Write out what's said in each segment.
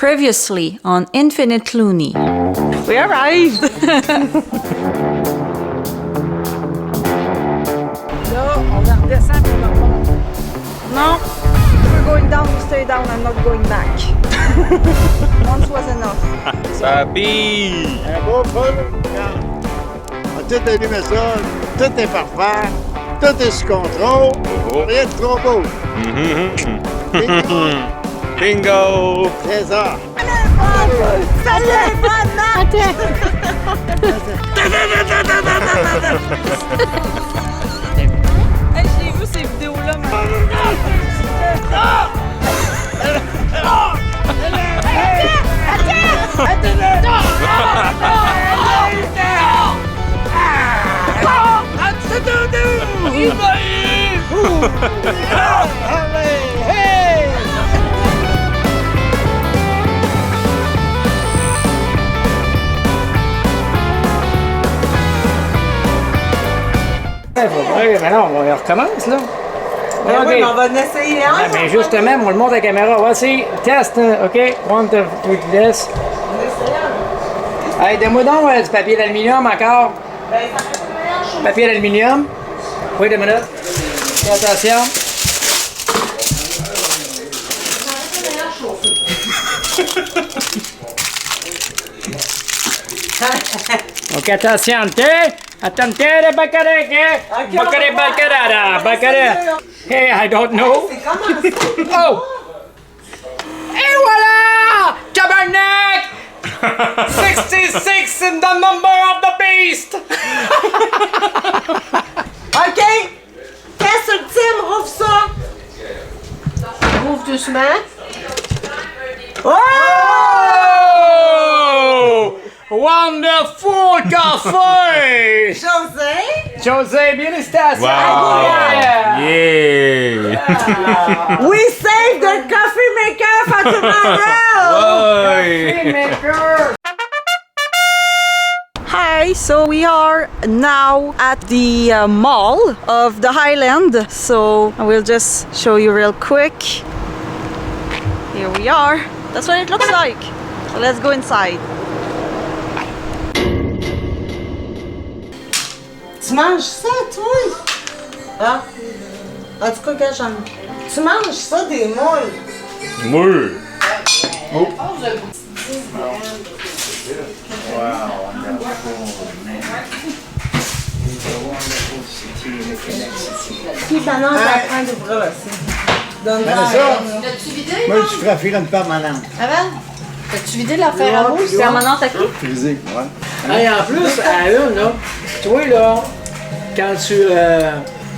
Previously on Infinite Looney. We arrived! Là, on la redescend puis on remonte. non, If we're going down, we stay down. I'm not going back. Once was enough. Sabi! Eh, Un beau feu, quand on a tout allumé ah. ça, ah, tout est parfait, tout est sous contrôle, oh, oh. rien de trop beau. Mm-hmm, mm-hmm. Bingo! C'est ça. Hey, j'ai vu ces vidéos-là, mais... Pas- mais non, on recommence là. Ben Ok. oui, mais on va en essayer un. Ah, ben justement, on le montre à la caméra. Voici, test, hein, OK? One, two, three, this. Hey, donne-moi donc euh, du papier d'aluminium encore. Papier d'aluminium. Wait a minute. Fais attention. OK, attention. Attente, Ok, bacare, on va bacare, voir. bacare. Hey, I don't know. Ça? Oh! oh. Eh, Et voilà! Tabarnak! 66 in the number of the beast! OK! Qu'est-ce que le Tim? Rouvre ça! Rouvre doucement. Oh! Wonderful café! José? José, félicitations! Wow! Yeah! Yeah! We saved the coffee maker for tomorrow! Oi! Hi, so we are now at the uh, mall of the Highland. So I will just show you real quick. Here we are. That's what it looks like. So let's go inside. Tu manges ça, toi? Ah? En tout cas, quand j'en... Tu manges ça, des moules? Mouille! Qui t'annonce la fin d'ouvrir aussi? Donne Mais ça, moi, je ferais filer une permanente. As-tu vidé l'affaire à mousse? permanente à qui? Physique, ouais. Hey, en plus, à une, là, toi, là, quand tu, euh,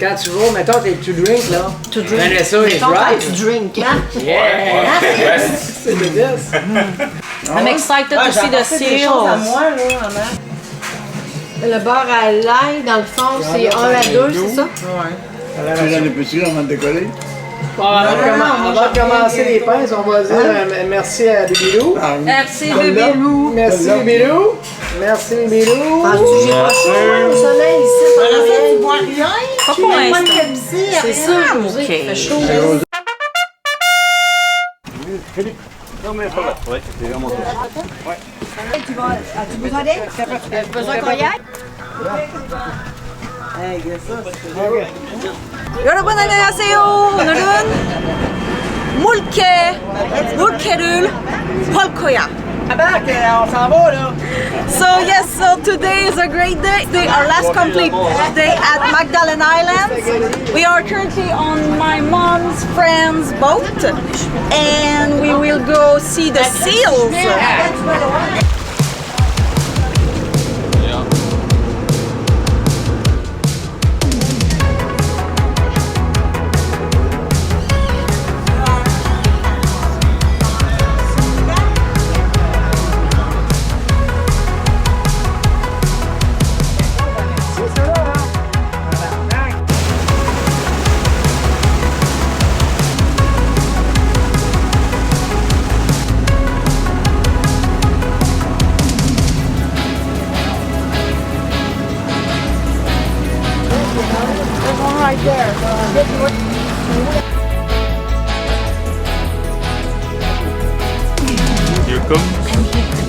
quand tu vas, mettons, tes to drink, là, to drink. Vanessa is right. Tu drink. Yeah! C'est le best. I'm excited to see the seals. moi, là, maman. Le beurre à l'ail, dans le fond, c'est 1 à 2, c'est ça? Tu l'as les petits, on va décoller. Bon, avant, de, commen- avant de commencer les pinces, on va dire euh, m- merci à Bébélou. Merci, bébé loup. Merci. Merci Bébélou. Penses-tu que j'ai pas chaud au soleil ici, ça va rien? bois rien? Pas pour l'instant. C'est ça, je vous dis, il fait chaud. Besoin qu'on y aille? 여러분 안녕하세요. 오늘은 물개, 물개를 볼 거야. So yes, so today is a great day. Day, our last complete day at Magdalen Island. We are currently on my mom's friend's boat, and we will go see the seals. 금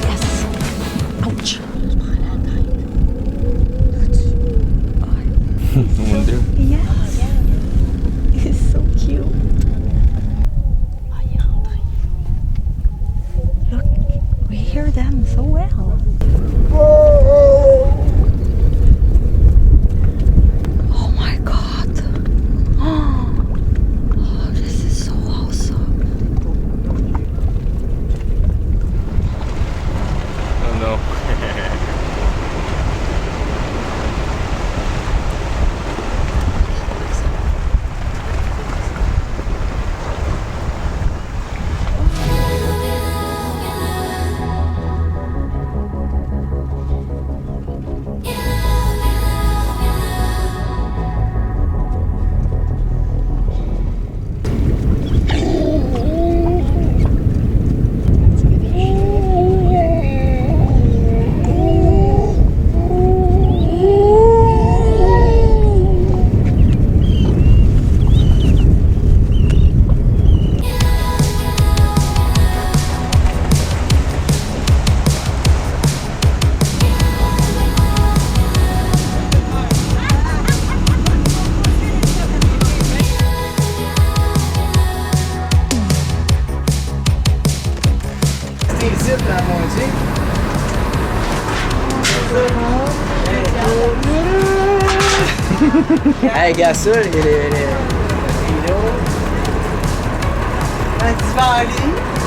Hey, gars, ça, les. les, les...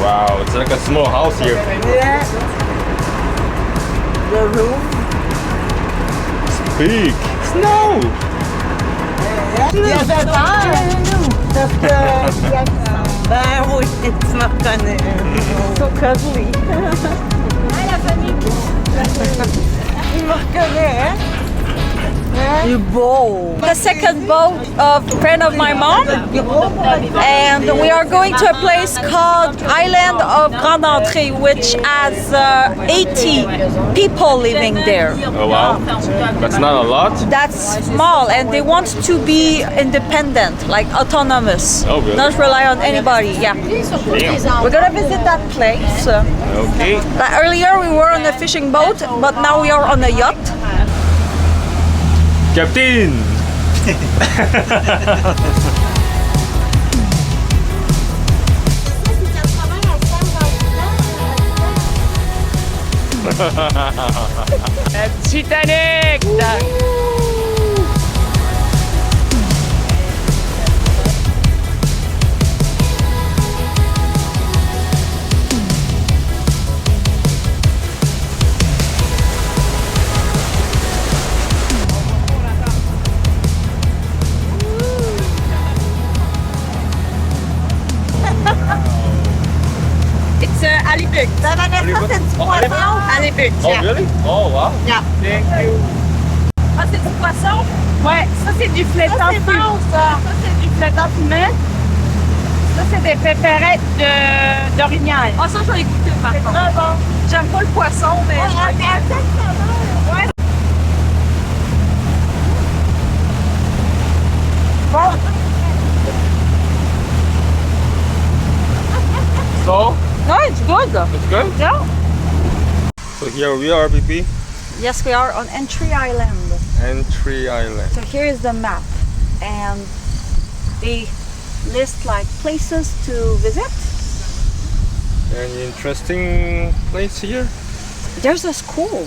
Wow, it's like a small house here. Yeah. The room. Big. Snow. Il avait peur. Parce que. Ben oui, tu me reconnais. So cuddly. Il me reconnaît, hein? You. The second boat of friend of my mom, and we are going to a place called Island of Grande Entrée, which has uh, 80 people living there. Oh wow. That's not a lot. That's small, and they want to be independent, like autonomous, Oh, really? not rely on anybody. Yeah, we're gonna visit that place. Okay. like earlier, we were on a fishing boat, but now we are on a yacht. Captain. Titanic! Oh really? Oh wow. Thank you. Ah, c'est du poisson? Ouais, ça c'est du flétan fumé. Bon, ça. ça c'est du flétan fumé. Ça c'est des pépérettes de- d'orignal. Ah, ça je vais goûter par contre. très bon. J'aime pas le poisson, mais je vais Ouais. Bon, So No, it's good. it's good? Yeah. So here we are, BP. Yes, we are on Entry Island. Entry Island. So here is the map, and they list like places to visit. Any interesting place here? There's a school,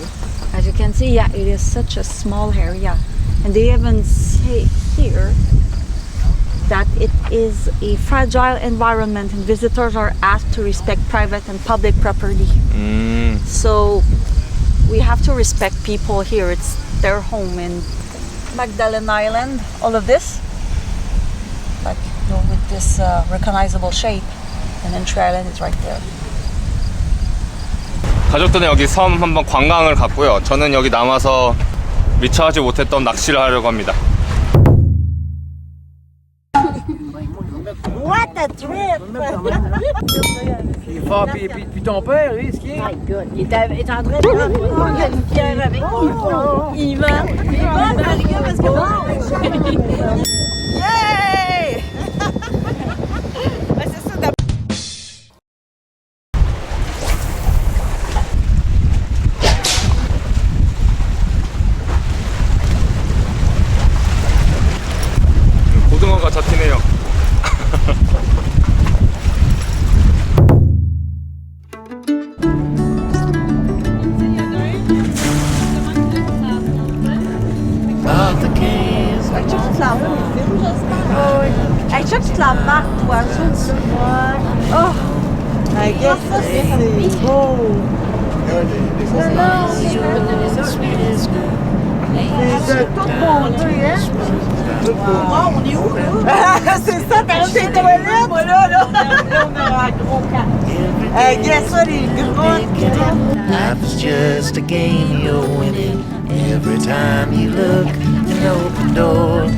as you can see. Yeah, it is such a small area, and they even say here that it is a fragile environment, and visitors are asked to respect private and public property. Mm. So we have to respect people here. It's their home in Magdalene Island. All of this, like you know, with this uh, recognizable shape, and Entry Island is right there. 가족들은 여기 섬 한번 관광을 갔고요. 저는 여기 남아서 미처 하지 못했던 낚시를 하려고 합니다. What a trip! Il est fort, puis, puis, puis ton père, lui, ce est. Il est, est en train de prendre une pierre avec parce que. Yay! la marque. Oh, beau. Non, non, c'est tout? Oh, on est où, C'est ça, t'as acheté toilettes? Moi, là, là. Guess les Life's just a game you're winning every time you look and open door.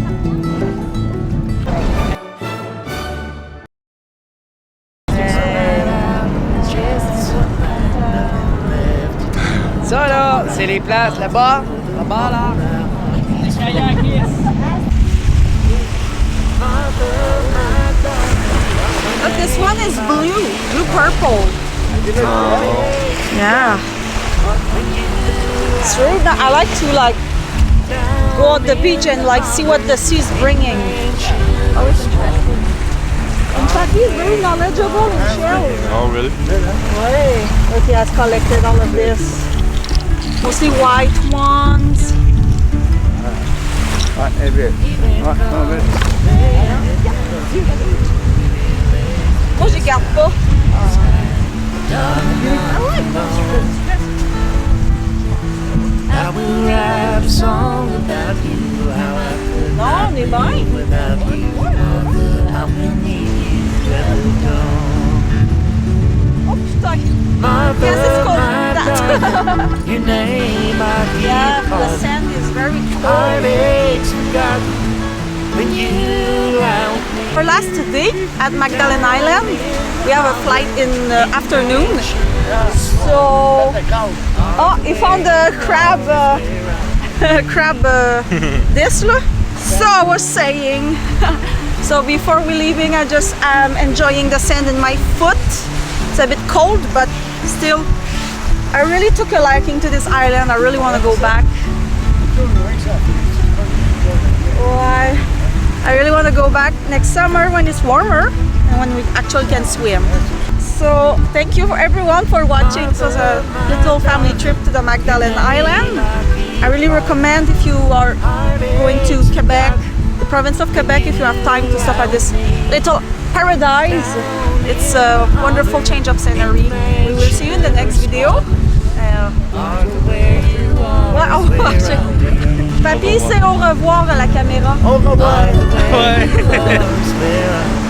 C'est les places là-bas. Là-bas là. But this one is blue, blue purple. Yeah. It's really not, I like to like go on the beach and like see what the sea is bringing. Oh, it's interesting. And Fatih is very knowledgeable in shells. Oh really? Ouais. Look, he has collected all of this. Mostly white ones. Ouais, un bit. Ouais, un. Moi, je garde pas. I will write a song about you, how I could Non, on est bien. without you, mother. I the sand is very cold. Heartaches forgotten when you out Our last day at Magdalene Island, we have a flight in the afternoon. So, oh, he found the crab, uh, crab uh, this look. So I was saying, so before we leaving, I just am enjoying the sand in my foot. It's a bit cold, but still, I really took a liking to this island. I really want to go back. Why? I really want to go back next summer when it's warmer and when we actually can swim. So thank you for everyone for watching. This was a little family trip to the Magdalen Island. I really recommend if you are going to Quebec, the province of Quebec, if you have time to stop at this little paradise. It's a wonderful change of scenery. We will see you in the next video. Um, ouais, au. Papy, c'est au revoir à la caméra. Au revoir. Ouais.